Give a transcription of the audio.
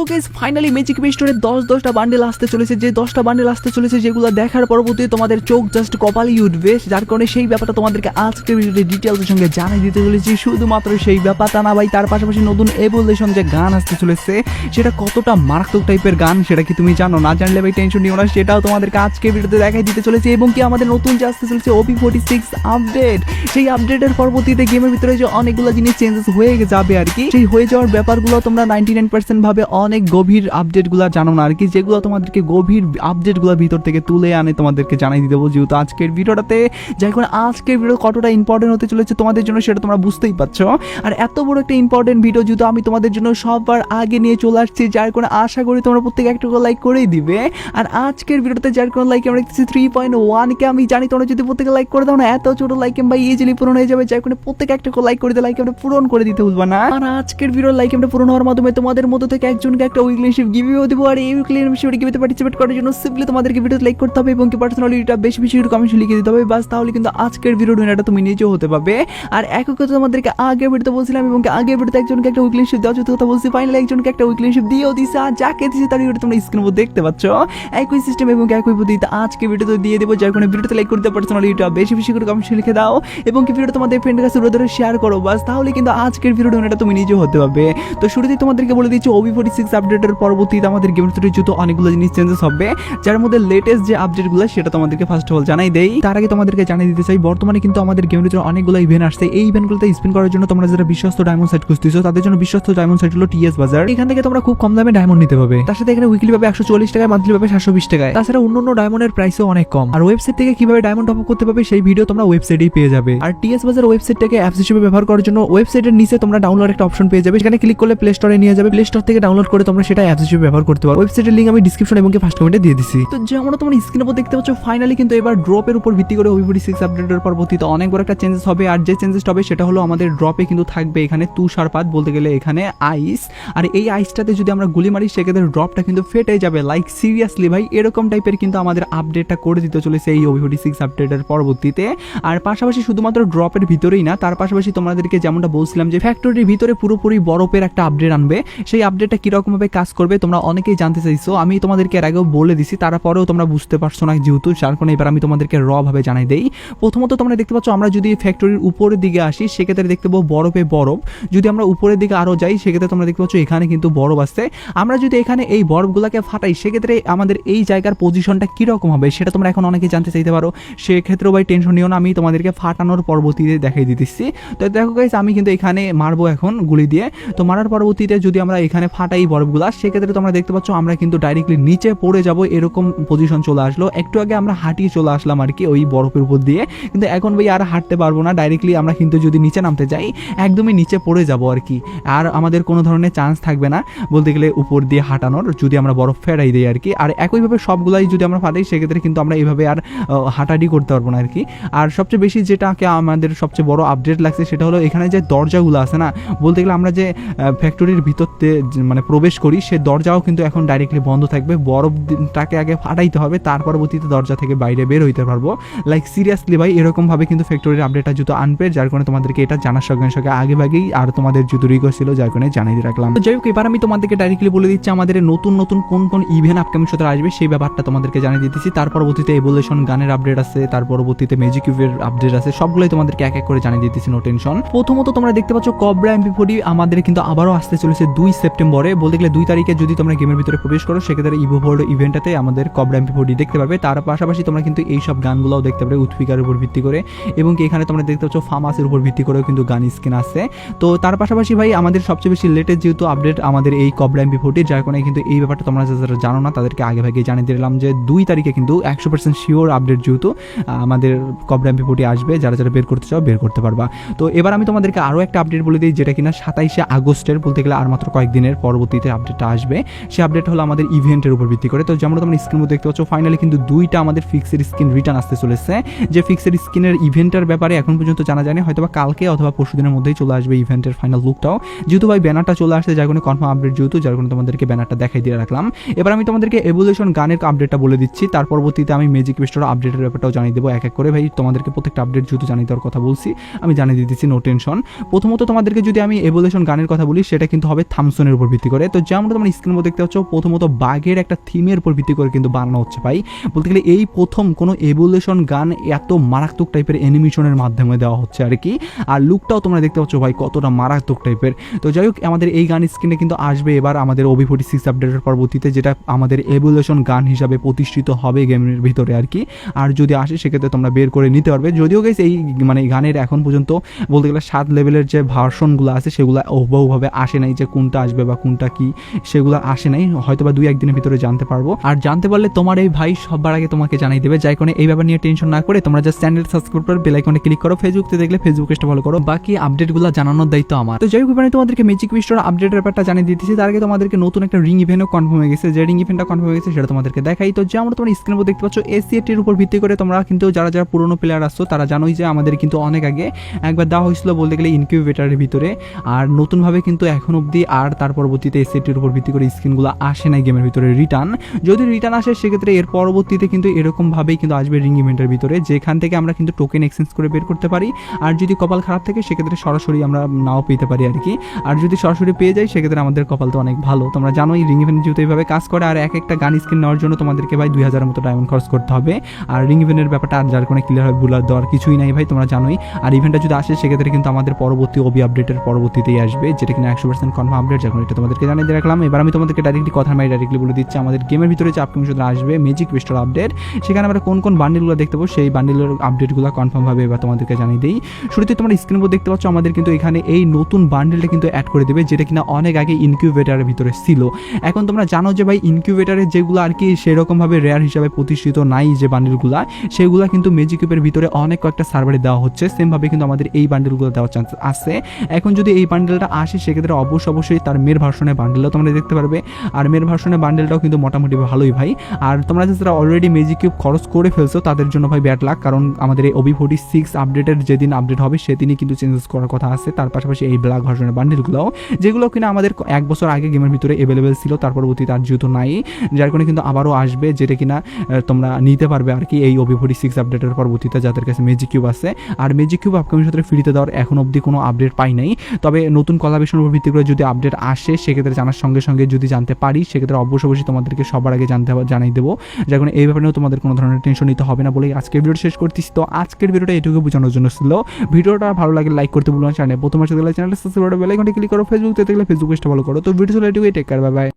So guys finally magic স্টোরে দশ দশটা বান্ডেল আসতে চলেছে। যে দশটা বান্ডেল আসতে চলেছে, যেগুলো দেখার পরবর্তী তোমাদের চোখ জাস্ট কপালই উঠবে। যার কারণে সেই ব্যাপারটা তোমাদেরকে আজকের ভিডিওতে ডিটেলসের সঙ্গে জানিয়ে দিতে চলেছি। শুধুমাত্র সেই ব্যাপারটা না ভাই, তার পাশাপাশি নতুন এভলিউশন যে গান আসতে চলেছে, সেটা কতটা মারাত্মক টাইপের গান, সেটা কি তুমি জানো? না জানলে ভাই টেনশন নিও না, সেটাও তোমাদেরকে আজকে ভিডিওতে দেখাই দিতে চলেছে। এবং কি আমাদের নতুন যে আসতে চলেছে ওপি ফোর্টি সিক্স আপডেট সেই আপডেটের পরবর্তীতে গেমের ভিতরে যে অনেকগুলো জিনিস চেঞ্জেস হয়ে যাবে আর কি, সেই হয়ে যাওয়ার ব্যাপারগুলো তোমরা নাইনটি নাইন পার্সেন্ট ভাবে অনেক গভীর আপডেটগুলো জানো না, আর কি যেগুলো তোমাদেরকে গভীর আপডেটগুলো ভিতর থেকে তুলে আনে, তোমাদেরকে জানাই দেবো। যেহেতু আজকের ভিডিওটাতে, যাই করে আজকের ভিডিও কতটা ইম্পর্টেন্ট হতে চলেছে তোমাদের জন্য সেটা তোমরা বুঝতেই পারছ। আর এত বড় একটা ইম্পর্টেন্ট ভিডিও যেহেতু আমি তোমাদের জন্য সবার আগে নিয়ে চলে আসছি, যার কোনো আশা করি তোমরা প্রত্যেকে একটা লাইক করেই দিবে। আর আজকের ভিডিওতে যার কোনো লাইক আমরা দেখতেছি থ্রি পয়েন্ট ওয়ানকে আমি জানি তোমরা যদি প্রত্যেকে লাইক করে দাও না, এত ছোট লাইক বা ইজিলি পূরণ হয়ে যাবে, যার করে প্রত্যেকে একটা লাইক করে দিলে লাইক আমরা পূরণ করে দিতে ভুলবা না। আর আজকের ভিডিওর লাইক আমরা পূরণ হওয়ার মাধ্যমে তোমাদের মধ্যে থেকে একজনকে একটা উইকলিশিপ গিভিও দেবো আর এই উইকলিশিপে গিভিতে পার্টিসিপেট করার জন্য সিম্পলি তোমাদেরকে ভিডিও লাইক করতে হবে এবং কি পার্সোনালি এটা বেশি বেশি কমেন্ট লিখে দিতে হবে। বাস, তাহলে কিন্তু আজকের ভিডিও উইনারটা তুমি নিজেও হতে পারবে। আর একই কথা তোমাদেরকে আগে ভিডিওতে বলছিলাম এবং কি আগের ভিডিওতে একজনকে একটা উইকলিশিপ দেওয়া যেহেতু কথা বলছি। ফাইনালি একজনকে একটা উইকলিশিপ দিয়েও দিছে। আর যাকে দিছে তার ভিডিও তোমরা স্ক্রিনের উপর দেখতে পাচ্ছ। একই সিস্টেম এবং একই পদ্ধতিতে আজকে ভিডিওতে দিয়ে দেবো। যার কোনো ভিডিওতে লাইক করতে পার্সোনালি এটা বেশি বেশি করে কমেন্ট লিখে দাও। এবং কি ভিডিও তোমাদের ফ্রেন্ডের কাছে রোদরে শেয়ার করো। বাস, তাহলে কিন্তু আজকের ভিডিও উইনারটা তুমি নিজেও হতে পারবে। তো শুরুতেই তোমাদেরকে বলে দিচ্ছি ওবি ফোর্টি সিক্স আপডেটের পরবর্তীতে আমাদের গেমের ভিতরে যত অনেকগুলো জিনিস চেঞ্জেস হবে। যার মধ্যে লেটেস্ট যে আপডেটগুলো সেটা তোমাদেরকে ফার্স্ট অফ অল জানাই দেই। তার আগে তোমাদেরকে জানিয়ে দিতে চাই, বর্তমানে কিন্তু আমাদের গেমের ভিতরে অনেকগুলো ইভেন্ট আসছে। এই ইভেন্টগুলোতে স্পিন করার জন্য তোমরা যারা বিশ্বস্ত ডায়মন্ড সাইট খুঁজতেছো, তাদের জন্য বিশ্বস্ত ডায়মন্ড সাইট হলো টিএস বাজার এখান থেকে তোমরা খুব কম দামে ডায়মন্ড নিতে পাবে তার সাথে এখানে উইকলি পাবে একশো চল্লিশ টাকায় মান্থলি পাবে সাতশো বিশ টাকায়। তাছাড়া অন্য অন্য ডায়মন্ডের প্রাইসও অনেক কম। আর ওয়েবসাইট থেকে কীভাবে ডায়মন্ড টপ করতে পারবে, সেই ভিডিও তোমরা ওয়েবসাইটেই পেয়ে যাবে। আর টিএস বাজার ওয়েবসাইটটাকে অ্যাপস হিসেবে ব্যবহার করার জন্য ওয়েবসাইটের নিচে তোমরা ডাউনলোড একটা অপশন পেয়ে যাবে। সেখানে ক্লিক করলে প্লে স্টোরে নিয়ে যাবে। প্লে স্টোর থেকে ডাউনলোড করে তোমরা সেটা অ্যাপস হিসেবে ব্যবহার করতে পারো। ওয়েবসাইটের লিঙ্ক আমি ডিসক্রিপশন এবং ফার্স্ট কমেন্টে দিয়ে দিচ্ছি তো যেমন তোমরা স্ক্রিনের উপর দেখতে পাচ্ছ ফাইনালি কিন্তু এবার ড্রপের উপর ভিত্তি করে ওইভরি সিক্স আপডেটের পরবর্তীতে অনেক বড় একটা চেঞ্জেস হবে। আর যে চেঞ্জেস হবে সেটা হলো আমাদের ড্রপে কিন্তু থাকবে এখানে তুষারপাত বলতে গেলে এখানে আইস আর এই আইসটাতে যদি আমরা গুলি মারি, সেক্ষেত্রে ড্রপটা কিন্তু ফেটে যাবে। লাইক সিরিয়াসলি ভাই, এরকম টাইপের কিন্তু আমাদের আপডেটটা করে দিতে চলেছে এই ওভিভি সিক্স আপডেটের পরবর্তীতে। আর পাশাপাশি শুধুমাত্র ড্রপের ভিতরেই না, তার পাশাপাশি তোমাদেরকে যেমনটা বলছিলাম যে ফ্যাক্টরির ভিতরে পুরোপুরি বরফের একটা আপডেট আনবে। সেই আপডেটটা কীরকমভাবে কাজ করবে, তোমরা অনেকেই জানতে চাইছো। আমি তোমাদেরকে এর আগেও বলে দিছি, তারপরেও তোমরা বুঝতে পারছ না যেহেতু, যার কারণে এবার আমি তোমাদেরকে র ভাবে জানাই দেই। প্রথমত তোমরা দেখতে পাচ্ছ, আমরা যদি ফ্যাক্টরির উপরের দিকে আসি, সেক্ষেত্রে দেখতে পাবো বরফে বরফ। যদি আমরা উপরের দিকে আরও যাই, সেক্ষেত্রে তোমরা দেখতে পাচ্ছ এখানে কিন্তু বরফ আসছে। আমরা যদি এখানে এই বরফগুলোকে ফাটাই, সেক্ষেত্রে আমাদের এই জায়গার পজিশনটা কীরকম হবে, সেটা তোমরা এখন অনেকে জানতে চাইতে পারো। সেক্ষেত্রেও ভাই টেনশন নিও না, আমি তোমাদেরকে ফাটানোর পরবর্তীতে দেখাই দিতেছি। তো দেখো গাইজ আমি কিন্তু এখানে মারবো এখন গুলি দিয়ে। তো মারার পরবর্তীতে যদি আমরা এখানে ফাটাই বরফগুলা, সেক্ষেত্রে তোমরা দেখতে পাচ্ছ আমরা কিন্তু ডাইরেক্টলি নিচে পড়ে যাব, এরকম পজিশন চলে আসলো। একটু আগে আমরা হাঁটিয়ে চলে আসলাম আর কি, ওই বরফের উপর দিয়ে। কিন্তু এখন ভাই আর হাঁটতে পারব না ডাইরেক্টলি আমরা কিন্তু যদি নিচে নামতে যাই, একদমই নিচে পড়ে যাব আর কি। আর আমাদের কোনো ধরনের চান্স থাকবে না, বলতে গেলে উপর দিয়ে হাঁটানোর, যদি আমরা বরফ ফেরাই দিই আর কি। আর একইভাবে সবগুলাই যদি আমরা ফাটাই, সেক্ষেত্রে কিন্তু আমরা এইভাবে আর হাঁটাহাঁটি করতে পারব না আর কি। আর সবচেয়ে বেশি যেটাকে আমাদের সবচেয়ে বড় আপডেট লাগছে, সেটা হলো এখানে যে দরজাগুলো আছে না, বলতে গেলে আমরা যে ফ্যাক্টরির ভিতরতে মানে প্রবেশ করি, সে দরজাও কিন্তু এখন ডাইরেক্টলি বন্ধ থাকবে। বরফটাকে আগে ফাটাইতে হবে, তার পরবর্তীতে দরজা থেকে বাইরে বের হইতে পারব। লাইক সিরিয়াসলি ভাই, এরকমভাবে কিন্তু ফ্যাক্টরির আপডেটটা জুতো আনবে, যার কারণে তোমাদেরকে এটা জানার সঙ্গে সঙ্গে আগে ভাগেই আর তোমাদের জুতো রিকোয়েস্ট ছিল, যার কারণে জানিয়ে রাখলাম। যাই হোক এবার আমি তোমাদেরকে ডাইরেক্টলি বলে দিচ্ছি, আমাদের নতুন নতুন কোন কোন ইভেন্ট আপকামিং সাথে আসবে, সেই ব্যাপারটা তোমাদেরকে জানিয়ে দিতেছি। তার পরবর্তীতে এভলিউশন গানের আপডেট আছে, তার পরবর্তীতে ম্যাজিক ইউভের আপডেট আছে, সবগুলোই তোমাদেরকে এক এক করে জানিয়ে দিতেছি নো টেনশন প্রথমত তোমরা দেখতে পাচ্ছ কবরা এমপি ফোর্টি আমাদের কিন্তু আবারও আসতে চলেছে দুই সেপ্টেম্বরে বলতে গেলে দুই তারিখে যদি তোমরা গেমের ভিতরে প্রবেশ করো, সেক্ষেত্রে ইভো ফোর্ড ইভেন্টটাতে আমাদের কবরা এমপি ফোর্টি দেখতে পাবে। তার পাশাপাশি তোমরা কিন্তু এই সব গানগুলোও দেখতে পাবে উৎফিকার উপর ভিত্তি করে এবং এখানে তোমরা দেখতে পাচ্ছ ফার্মাসের উপর ভিত্তি করেও কিন্তু গান স্কিন আছে। তো তার পাশাপাশি ভাই, আমাদের সবচেয়ে বেশি লেটেস্ট যেহেতু আপডেট আমাদের এই কবরা এমপি ফোর্টি যার কারণে কিন্তু এই ব্যাপারটা তোমরা যারা জানো না, তাদেরকে আগে ভাগে জানিয়ে দিলাম যে দুই তারিখে কিন্তু একশো পার্সেন্ট শিওর আপডেট যেহেতু আমাদের কবরা এমপি ফোর্টি আসবে। যারা যারা বের করতে চাও বের করতে পারবা। তো এবার আমি তোমাদেরকে আরও একটা আপডেট বলে দিই, যেটা কিনা সাতাইশে আগস্টের বলতে গেলে আর মাত্র কয়েকদিনের পরবর্তীতে আপডেটটা আসবে। সেই আপডেট হলো আমাদের ইভেন্টের উপর ভিত্তি করে। তো যেমন তোমরা স্ক্রিন দেখতে পাচ্ছ ফাইনালি কিন্তু দুইটা আমাদের ফিক্সের স্ক্রিন রিটার্ন আসতে চলেছে। যে ফিক্সের স্ক্রিনের ইভেন্টের ব্যাপারে এখন পর্যন্ত জানা যায়নি হয়তো বা কালকে অথবা পরশু দিনের মধ্যেই চলে আসবে ইভেন্টের ফাইনাল লুকটাও যেহেতু ভাই ব্যানারটা চলে আসছে, যার কোনো কনফার্ম আপডেট যেহেতু, যার কোনো তোমাদেরকে ব্যানারটা দেখাই দিয়ে রাখলাম। এবার আমি তোমাদেরকে এভলিউশন গানের আপডেটটা বলে দিচ্ছি। তার পরবর্তীতে আমি ম্যাজিক বেস্টোর আপডেটের ব্যাপারটাও জানিয়ে দেবো। এক এক করে ভাই তোমাদেরকে প্রত্যেকটা আপডেট যেহেতু জানিয়ে দেওয়ার কথা বলছি, আমি জানিয়ে দিতেছি নো টেনশন প্রথমত তোমাদেরকে যদি আমি এভলিউশন গানের কথা বলি, সেটা কিন্তু হবে থামসনের উপর ভিত্তি করে। তো যেমন তোমরা স্ক্রিনের মধ্যে দেখতে পাচ্ছ, প্রথমত বাঘের একটা থিমের উপর ভিত্তি করে কিন্তু বানানো হচ্ছে ভাই। বলতে গেলে এই প্রথম কোনো এভলিউশন গান এত মারাত্মক টাইপের অ্যানিমেশনের মাধ্যমে দেওয়া হচ্ছে আর কি। আর লুকটাও তোমরা দেখতে পাচ্ছ ভাই, কতটা মারাত্মক টাইপের তো যাই হোক, আমাদের এই গান স্ক্রিনে কিন্তু আসবে এবার আমাদের ওবি ফোর্টি সিক্স আপডেটের পরবর্তীতে, যেটা আমাদের এভলিউশন গান হিসাবে প্রতিষ্ঠিত হবে গেমের ভিতরে আর কি। আর যদি আসে, সেক্ষেত্রে তোমরা বের করে নিতে পারবে। যদিও গেছে এই মানে গানের এখন পর্যন্ত বলতে গেলে সাত লেভেলের যে ভার্সনগুলো আছে, সেগুলো হুবহুভাবে আসে নাই যে কোনটা আসবে বা কোনটা কি সেগুলো আসে নাই হয়তো বা দুই একদিনের ভিতরে জানতে পারব। আর জানতে পারলে তোমার এই ভাই সবার আগে তোমাকে জানাই দেবে, যাই কারণে এই ব্যাপার নিয়ে টেনশন না করে তোমরা জাস্ট চ্যানেল সাবস্ক্রাইব করে বেল আইকনে ক্লিক করো ফেসবুকে দেখলে ফেসবুক পেজটা ফলো করো। বাকি আপডেটগুলো জানানোর দায়িত্ব আমার। তো যাই হোক তোমাদেরকে ম্যাজিক বিস্টোর আপডেটের ব্যাপারটা জানিয়ে দিতেছি। তার আগে তোমাদেরকে নতুন একটা রিং ইভেন্টও কনফার্ম হয়ে গেছে। যে রিং ইভেন্টটা কনফার্ম হয়ে গেছে সেটা তোমাদেরকে দেখাই। তো যেমন তোমরা স্ক্রিনের উপর দেখতে পাচ্ছ এসিএটির উপর ভিত্তি করে তোমরা কিন্তু যারা যারা পুরনো প্লেয়ার আসছো, তারা জানোই যে আমাদের কিন্তু অনেক আগে একবার দেওয়া হয়েছিল বলতে গেলে ইনকিউবেটারের ভিতরে। আর নতুনভাবে কিন্তু এখন অবধি আর তার পরবর্তীতে এসিএটির উপর ভিত্তি করে স্ক্রিনগুলো আসে নাই গেমের ভিতরে রিটার্ন। যদি রিটার্ন আসে, সেক্ষেত্রে এর পরবর্তীতে কিন্তু এরকমভাবেই কিন্তু আসবে রিং ইভেন্টের ভিতরে, যেখান থেকে আমরা কিন্তু টোকেন এক্সচেঞ্জ করে বের করতে পারি। আর যদি কপাল খারাপ থাকে, সেক্ষেত্রে সরাসরি আমরা নাও পেতে পারি আর কি। আর যদি সরাসরি পেয়ে যাই, সেক্ষেত্রে আমাদের কপাল তো অনেক ভালো। তোমরা জানোই, রিং ইভেন্ট যেহেতু এইভাবে কাজ করে, আর এক একটা গান স্ক্রিন নেওয়ার জন্য তোমাদেরকে ভাই দুই হাজারের মতো ডায়মন্ড খরচ করতে হবে। আর রিং ইভেন্টের ব্যাপারটা আর যার কোনো ক্লিয়ার হয় বুলার দেওয়ার কিছুই নাই ভাই, তোমরা জানোই। আর ইভেন্টটা যদি আসে, সেক্ষেত্রে কিন্তু আমাদের পরবর্তী ওবি আপডেটের পরবর্তীতেই আসবে, যেটা কিনা একশো পার্সেন্ট কনফার্ম আপডেট যখন এটা তোমাদেরকে জানিয়ে দিয়ে রাখলাম। এবার আমি তোমাদেরকে ডাইরেক্টলি কথা আমি ডাইরেক্টলি বলে দিচ্ছি। আমাদের গেমের ভিতরে যে আপকামিং শুধু আসবে ম্যাজিক বেস্টার আপডেট সেখানে আমরা কোন কোন বান্ডিলগুলো দেখতে পাবো, সেই বান্ডিলের আপডেটগুলো কনফার্মভাবে এবার তোমাদেরকে জানিয়ে দিই। শুরুতে তোমরা স্ক্রিনের উপর দেখতে পাচ্ছ, আমাদের কিন্তু এখানে এই নতুন বান্ডেলটা কিন্তু অ্যাড করে দেবে, যেটা কিনা অনেক আগে ইনকিউবেটারের ভিতরে ছিল। এখন তোমরা জানো যে ভাই ইনকিউবেটারের যেগুলো আর কি সেরকমভাবে রেয়ার হিসাবে প্রতিষ্ঠিত নাই যে বান্ডেলগুলো সেগুলো কিন্তু ম্যাজিকিউবের ভিতরে অনেক কয়েকটা সার্ভারে দেওয়া হচ্ছে। সেমভাবে কিন্তু আমাদের এই বান্ডেলগুলো দেওয়ার চান্স আছে। এখন যদি এই বান্ডেলটা আসে, সেক্ষেত্রে অবশ্য অবশ্যই তার মেয়ের ভার্সনের বান্ডেলও তোমরা দেখতে পারবে, আর মেয়ের ভার্সনের বান্ডেলটাও কিন্তু মোটামুটি ভালোই ভাই। আর তোমরা যারা অলরেডি ম্যাজিক কিউব খরচ করে ফেলছো, তাদের জন্য ভাই ব্যাড লাক কারণ আমাদের এই ওবি ফোর্টি সিক্স আপডেটের যেদিন আপডেট হবে, সেদিনই কিন্তু চেঞ্জেস করার কথা আছে। তার পাশাপাশি এই ব্ল্যাক ভার্সনের বান্ডেলগুলোও যেগুলো কিনা আমাদের এক বছর আগে গেমের ভিতরে অ্যাভেলেবেল ছিল, তার পরবর্তী তার যেহেতু নাই, যার কারণে কিন্তু আবারও আসবে, যেটা কিনা তোমরা নিতে পারবে আর কি এই ওবি ফোর্টি সিক্স আপডেটের পরবর্তীতে যাদের কাছে ম্যাজিক কিউব আছে। আর ম্যাজিক কিউব আপকামিং সাথে ফ্রিতে দেওয়ার এখন অবধি কোনো আপডেট পাই নাই। তবে নতুন কলাবেশনের উপর ভিত্তি করে যদি আপডেট আসে, সেক্ষেত্রে জানার সঙ্গে সঙ্গে যদি জানতে পারি, সেক্ষেত্রে অবশ্যই অবশ্যই তোমাদেরকে সবার আগে জানতে জানাই দেবো। যার কারণে এই ব্যাপারে তোমাদের কোনো ধরনের টেনশন নিতে হবে না বলে আজকের ভিডিও শেষ করতেছি। তো আজকের ভিডিওটা এটুকু বোঝানোর জন্য ছিল। ভিডিওটা ভালো লাগে লাইক করতে বলব চ্যানেল প্রথম আসতে গেলে সাবস্ক্রাইব করে বেলাইকনটি ক্লিক করো। ফেসবুক দেখতে ফেসবুক ফলো করো। তো ভিডিও চলে এটুকুই। Take bye bye